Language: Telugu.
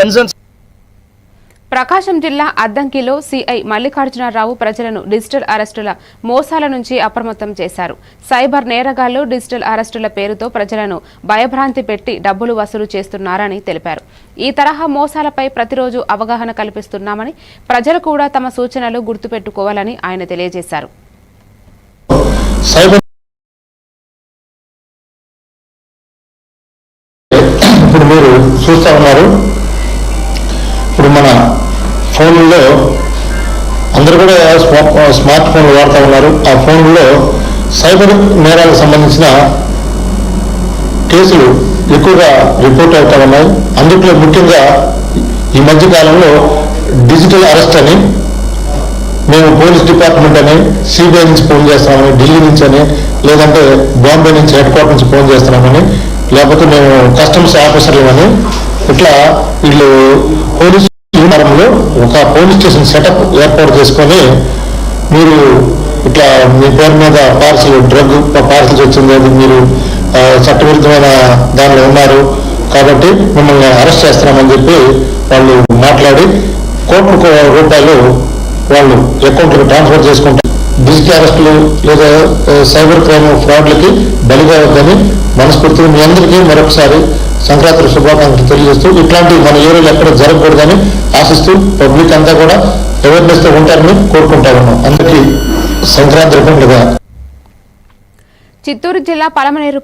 concerns ప్రకాశం జిల్లా అద్దంకిలో సిఐ మల్లికార్జునరావు ప్రజలను డిజిటల్ అరెస్టుల మోసాల నుంచి అప్రమత్తం చేశారు. సైబర్ నేరగాళ్ళు డిజిటల్ అరెస్టుల పేరుతో ప్రజలను భయభ్రాంతి పెట్టి డబ్బులు వసూలు చేస్తున్నారని తెలిపారు. ఈ తరహా మోసాలపై ప్రతిరోజు అవగాహన కల్పిస్తున్నామని ప్రజలు కూడా తమ సూచనలు గుర్తుపెట్టుకోవాలని ఆయన తెలియజేశారు. సైబర్ ఇప్పుడు మీరు చూస్తూ ఉన్నారు. ఇప్పుడు మన ఫోన్లలో అందరూ కూడా స్మార్ట్ ఫోన్లు వాడుతూ ఉన్నారు. ఆ ఫోన్లలో సైబర్ నేరాలకు సంబంధించిన కేసులు ఎక్కువగా రిపోర్ట్ అవుతా ఉన్నాయి. అందులో ముఖ్యంగా ఈ మధ్య కాలంలో డిజిటల్ అరెస్ట్ అని మేము పోలీస్ డిపార్ట్మెంట్ అని సిబిఐ నుంచి ఫోన్ చేస్తున్నామని ఢిల్లీ నుంచి అని లేదంటే బాంబే నుంచి హెడ్ క్వార్టర్ నుంచి ఫోన్ చేస్తున్నామని లేకపోతే మేము కస్టమ్స్ ఆఫీసర్లు అని ఇట్లా వీళ్ళు పోలీస్ యూనిఫారంలో ఒక పోలీస్ స్టేషన్ సెటప్ ఏర్పాటు చేసుకొని మీరు ఇట్లా మీ పేరు మీద పార్సల్ డ్రగ్ పార్సల్స్ వచ్చింది అది మీరు చట్టవిరుద్ధమైన దానిలో ఉన్నారు కాబట్టి మిమ్మల్ని అరెస్ట్ చేస్తున్నామని చెప్పి వాళ్ళు మాట్లాడి కోట్ల కో- రూపాయలు వాళ్ళు అకౌంట్లకు ట్రాన్స్ఫర్ చేసుకుంటారు డిజిటల్ అరెస్టులు లేదా సైబర్ క్రైమ్ ఫ్రాడ్లకి బలిగా వద్దని మనస్ఫూర్తిగా మీ అందరికీ మరొకసారి సంక్రాంతి శుభాకాంక్షలు తెలియజేస్తూ ఇట్లాంటివి మన ఏరియాలో ఎక్కడ జరగకూడదని ఆశిస్తూ పబ్లిక్ అంతా కూడా అవేర్నెస్తో ఉంటారని కోరుకుంటా ఉన్నాం అందరికీ సంక్రాంతి పండుగ చిత్తూరు జిల్లా పలమనేరు